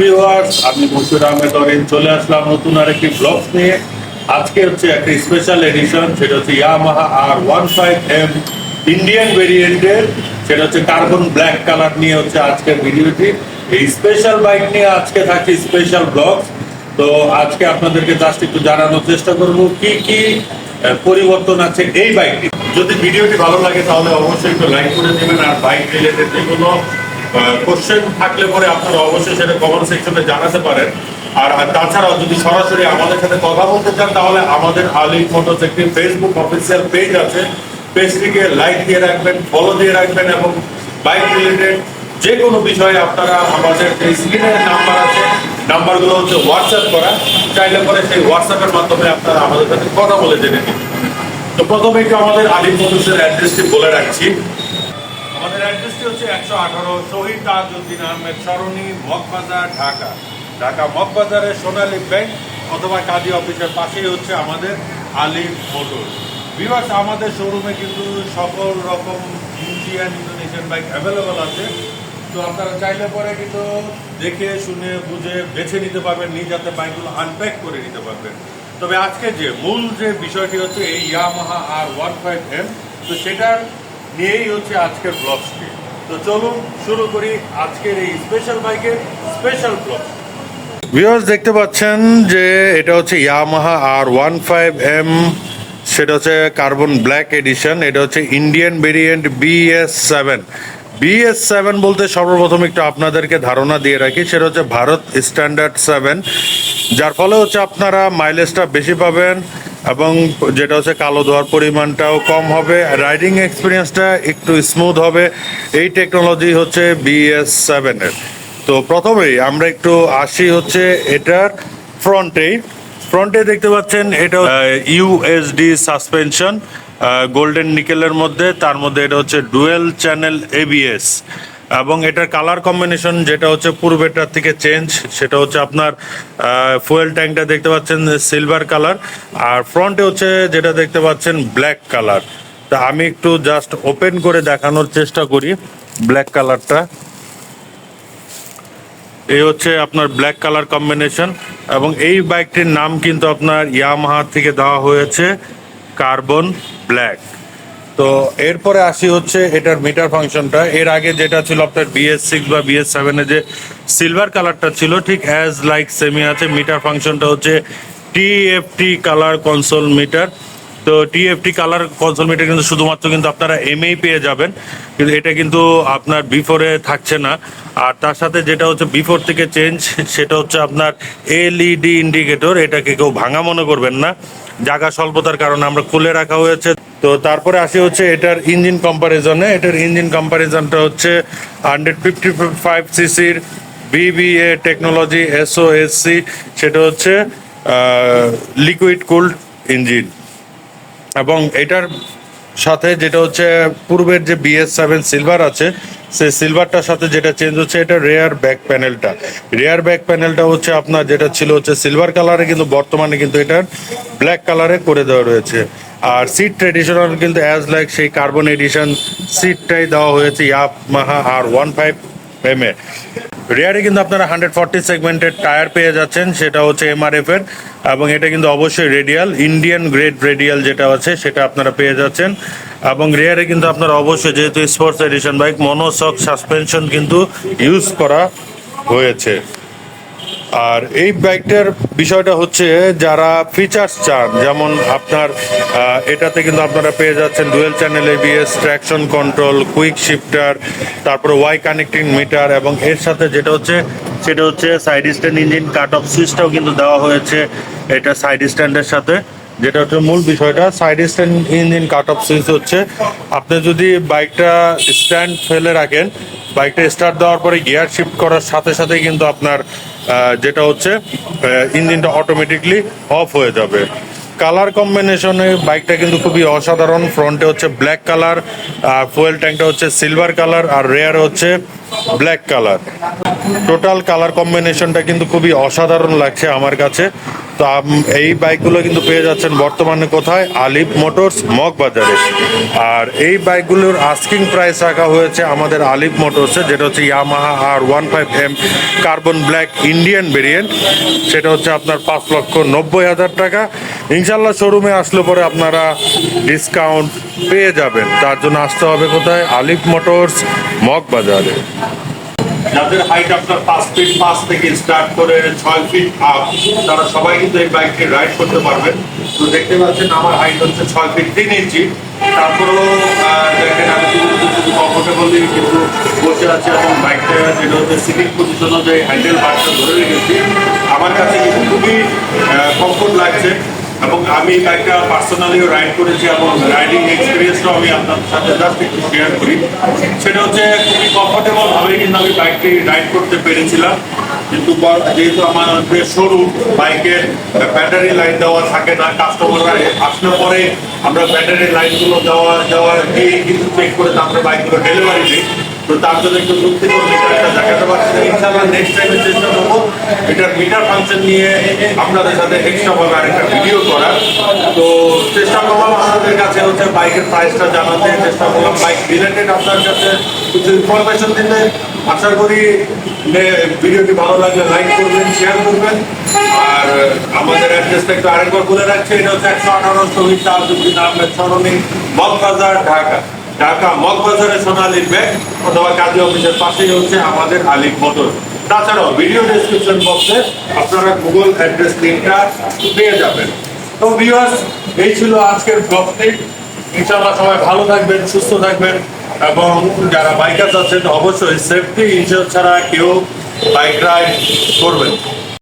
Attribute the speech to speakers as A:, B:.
A: Viewers, আমি আহমেদ অরিন। চলে আসলাম নতুন আরেকটি ব্লগস নিয়ে। আজকে হচ্ছে স্পেশাল এডিশন সেটা হচ্ছে Yamaha R one five M Indian ভেরিয়েন্টের সেটা হচ্ছে কার্বন ব্ল্যাক কালার নিয়ে হচ্ছে আজকের ভিডিওটি। এই স্পেশাল বাইক নিয়ে আজকে থাকছে স্পেশাল ব্লগস তো আজকে আপনাদেরকে জাস্ট একটু জানানোর চেষ্টা করব, কি কি পরিবর্তন আছে এই বাইকটি যদি ভিডিওটি ভালো লাগে তাহলে অবশ্যই একটু লাইক করে দেবেন, আর বাইক রিলেটেড যে কোনো কোশ্চেন থাকলে পরে আপনারা অবশ্যই সেটা কমেন্ট সেকশনে জানাতে পারেন। আর তাছাড়াও যদি সরাসরি আমাদের সাথে কথা বলতে চান, তাহলে আমাদের আলী মোটরস একটি ফেসবুক অফিসিয়াল পেজ আছে। পেজটিকে লাইক দিয়ে রাখবেন ফলো দিয়ে রাখবেন এবং বাইক রিলেটেড যে কোনো বিষয়ে আপনারা আমাদের যে স্ক্রিনের নাম্বার আছে নাম্বারগুলো হচ্ছে হোয়াটসঅ্যাপ করা। চাইলে পরে সেই হোয়াটসঅ্যাপের মাধ্যমে আপনারা আমাদের সাথে কথা বলে জেনে নিন। তো প্রথমে একটু আমাদের আলিম মোটরসের অ্যাড্রেসটি বলে রাখছি। আমাদের অ্যাড্রেসটি হচ্ছে একশো আঠারো শহীদ তাজউদ্দিন আহমেদ সরণি, মগবাজার, ঢাকা। ঢাকা মগবাজারের সোনালী ব্যাংক অথবা কাজী অফিসের পাশেই হচ্ছে আমাদের আলিম মোটর বিভার্স আমাদের শোরুমে কিন্তু সকল রকম ইন্ডিয়ান ইন্দোনেশিয়ান বাইক অ্যাভেলেবল আছে। তো আপনারা চাইলে পরে কিন্তু দেখে, শুনে, বুঝে, বেছে নিতে পারবেন নিজ হাতে বাইকগুলো আনপ্যাক করে নিতে পারবেন। তবে আজকে যে মূল যে বিষয়টি হচ্ছে এই Yamaha R one five M তো সেটার নিয়েই হচ্ছে আজকের ব্লগসটি তো চলুন শুরু করি আজকের এই স্পেশাল বাইকের স্পেশাল ব্লগ ভিউয়ার্স দেখতে পাচ্ছেন যে এটা হচ্ছে Yamaha R one five M সেটা হচ্ছে কার্বন ব্ল্যাক এডিশন এটা হচ্ছে Indian variant BS seven BS seven বলতে সর্বপ্রথম একটু আপনাদেরকে ধারণা দিয়ে রাখি, সেটা হচ্ছে ভারত স্ট্যান্ডার্ড সেভেন যার ফলে হচ্ছে আপনারা মাইলেজটা বেশি পাবেন। এবং যেটা হচ্ছে কালো ধোয়ার পরিমাণটাও কম হবে। রাইডিং এক্সপিরিয়েন্সটা একটু স্মুথ হবে। এই টেকনোলজি হচ্ছে বিএস সেভেনের তো প্রথমেই আমরা একটু আসি হচ্ছে এটার ফ্রন্টেই ফ্রন্টে দেখতে পাচ্ছেন এটা ইউএসডি সাসপেনশন গোল্ডেন নিকেলের মধ্যে। তার মধ্যে এটা হচ্ছে ডুয়েল চ্যানেল এবিএস এবং এটার কালার কম্বিনেশন যেটা হচ্ছে পূর্বেটার থেকে চেঞ্জ সেটা হচ্ছে আপনার ফুয়েল ট্যাঙ্কটা দেখতে পাচ্ছেন সিলভার কালার আর ফ্রন্টে হচ্ছে যেটা দেখতে পাচ্ছেন ব্ল্যাক কালার তা আমি একটু জাস্ট ওপেন করে দেখানোর চেষ্টা করি ব্ল্যাক কালারটা এই হচ্ছে আপনার ব্ল্যাক কালার কম্বিনেশন এবং এই বাইকটির নাম কিন্তু আপনার ইয়ামাহা থেকে দেওয়া হয়েছে কার্বন ব্ল্যাক তো এরপরে আসি হচ্ছে এটার মিটার ফাংশনটা এর আগে যেটা ছিল আপনার বিএস সিক্স বা বিএস সেভেনে যে সিলভার কালারটা ছিল, ঠিক অ্যাজ লাইক সেমি আছে মিটার ফাংশনটা হচ্ছে টিএফটি কালার কনসোল মিটার তো টিএফটি কালার কনসোল মিটার কিন্তু শুধুমাত্র কিন্তু আপনারা এমএই পেয়ে যাবেন। কিন্তু এটা কিন্তু আপনার বিফোরে থাকছে না। আর তার সাথে যেটা হচ্ছে বিফোর থেকে চেঞ্জ সেটা হচ্ছে আপনার এলইডি ইন্ডিকেটর এটাকে কেউ ভাঙা মনে করবেন না। জায়গা স্বল্পতার কারণে আমরা খুলে রাখা হয়েছে। তো তারপরে আসি হচ্ছে এটার ইঞ্জিন কম্পারিজনে এটার ইঞ্জিন কম্পারিজনটা হচ্ছে হান্ড্রেড ফিফটি ফাইভ সিসির বিবিএ টেকনোলজি এসওএসসি সেটা হচ্ছে লিকুইড কুলড ইঞ্জিন এবং এটার সাথে যেটা হচ্ছে পূর্বের যে বিএস সেভেন সিলভার আছে, সেই সিলভারটার সাথে যেটা চেঞ্জ হচ্ছে, এটা রেয়ার ব্যাক প্যানেলটা রেয়ার ব্যাক প্যানেলটা হচ্ছে আপনার যেটা ছিল হচ্ছে সিলভার কালারে কিন্তু বর্তমানে কিন্তু এটার ব্ল্যাক কালারে করে দেওয়া রয়েছে। আর সিট ট্রেডিশনাল কিন্তু অ্যাজ লাইক সেই কার্বন এডিশন সিটটাই দেওয়া হয়েছে Yamaha R one five M এ রেয়ারে কিন্তু আপনারা হান্ড্রেড ফর্টি সেগমেন্টের টায়ার পেয়ে যাচ্ছেন, সেটা হচ্ছে এমআরএফ এর, এবং এটা কিন্তু অবশ্যই রেডিয়াল ইন্ডিয়ান গ্রেড রেডিয়াল যেটা আছে, সেটা আপনারা পেয়ে যাচ্ছেন। এবং রেয়ারে কিন্তু আপনারা অবশ্যই যেহেতু sports edition bike monoshock suspension কিন্তু ইউজ করা হয়েছে। আর এই বাইকটার বিষয়টা হচ্ছে যারা ফিচার্স চান, যেমন আপনার এটাতে কিন্তু আপনারা পেয়ে যাচ্ছেন dual channel ABS traction control quick shifter তারপরে ওয়াই কানেক্টিং মিটার এবং এর সাথে যেটা হচ্ছে, সেটা হচ্ছে side stand engine cut off সুইচটাও কিন্তু দেওয়া হয়েছে এটা সাইড স্ট্যান্ডের সাথে। যেটা হচ্ছে মূল বিষয়টা side stand engine cut off switch হচ্ছে। আপনি যদি বাইকটা স্ট্যান্ড ফেলে রাখেন বাইকটা স্টার্ট দেওয়ার পরে গিয়ার শিফট করার সাথে সাথে কিন্তু আপনার যেটা হচ্ছে ইঞ্জিনটা অটোমেটিকলি অফ হয়ে যাবে। কালার কম্বিনেশনে বাইকটা কিন্তু খুবই অসাধারণ। ফ্রন্টে হচ্ছে ব্ল্যাক কালার আর ফুয়েল ট্যাঙ্কটা হচ্ছে সিলভার কালার আর রেয়ার হচ্ছে ব্ল্যাক কালার টোটাল কালার কম্বিনেশনটা কিন্তু খুবই অসাধারণ লাগছে আমার কাছে। তো এই বাইকগুলো কিন্তু পেয়ে যাচ্ছেন বর্তমানে কোথায়? আলিফ মোটরস মগ বাজারে আর এই বাইকগুলোর আস্কিং প্রাইস রাখা হয়েছে আমাদের আলিফ মোটরসে, যেটা হচ্ছে Yamaha R one five M carbon black Indian variant সেটা হচ্ছে আপনার পাঁচ লক্ষ নব্বই হাজার টাকা। ইনশাল্লাহ শোরুমে আসলে পরে আপনারা ডিসকাউন্ট পেয়ে যাবেন। তার জন্য আসতে হবে কোথায়? আলিফ মোটরস মগ বাজারে যাদের হাইট আপনার পাঁচ ফিট পাঁচ থেকে স্টার্ট করে ছয় ফিট আপ তারা সবাই কিন্তু এই বাইকটি রাইড করতে পারবেন। তো দেখতে পাচ্ছেন আমার হাইট হচ্ছে ছয় ফিট তিন ইঞ্চি। তারপরেও দেখেন আমি কিন্তু কমফোর্টেবলি কিন্তু বসে আছি এবং বাইকটা যেটা হচ্ছে সিটিং পজিশন অনুযায়ী হ্যান্ডেল বারটা ধরে রেখেছি, আমার কাছে কিন্তু খুবই কমফোর্ট লাগছে। এবং আমি একটা পার্সোনালিও রাইড করেছি এবং রাইডিং এক্সপিরিয়েন্সটাও আমি আপনার সাথে জাস্ট একটু শেয়ার করি। সেটা হচ্ছে খুবই কমফোর্টেবল ভাবে কিন্তু আমি বাইকটি রাইড করতে পেরেছিলাম। কিন্তু যেহেতু আমার যে শোরুম বাইকের ব্যাটারি লাইন দেওয়া থাকে না কাস্টমাররা আসলে পরে আমরা ব্যাটারি লাইনগুলো দেওয়া দেওয়া দিয়ে কিন্তু চেক করে তারপরে বাইকগুলো ডেলিভারি দিই তো তার জন্য একটু দুঃখিত মিটারটা দেখাতে পারছি। না ইনশাআল্লাহ নেক্সট টাইমে চেষ্টা করব এটার মিটার ফাংশন নিয়ে আপনাদের সাথে এক্সট্রা ভাবে আরেকটা ভিডিও করার। তো চেষ্টা করলাম, আপনাদের কাছে হচ্ছে বাইকের প্রাইসটা জানাতে। চেষ্টা করলাম বাইক রিলেটেড আপনার কাছে কিছু ইনফরমেশন দিতে আশা করি ভিডিওটি ভালো লাগলে লাইক করবেন শেয়ার করবেন। আর আমাদের অ্যাড্রেসটা একটু আরেকবার বলে রাখছি, এটা হচ্ছে একশো আঠারো শহীদ তাজুদ্দিন আহমেদ সরণি, মগবাজার, ঢাকা। ঢাকা মগবাজারে সোনালীর ব্যাগ অথবা কাজী অফিসের পাশেই হচ্ছে আমাদের আলিফ মোটর। তাছাড়াও ভিডিও ডেসক্রিপশন বক্সে আপনারা গুগল অ্যাড্রেস লিঙ্কটা পেয়ে যাবেন। তো ভিউয়ার্স এই ছিল আজকের ব্লগটি ইনশাআল্লাহ সবাই ভালো থাকবেন, সুস্থ থাকবেন। এবং যারা বাইকার আছেন অবশ্যই সেফটি ইনশিওর ছাড়া কেউ বাইক রাইড করবেন।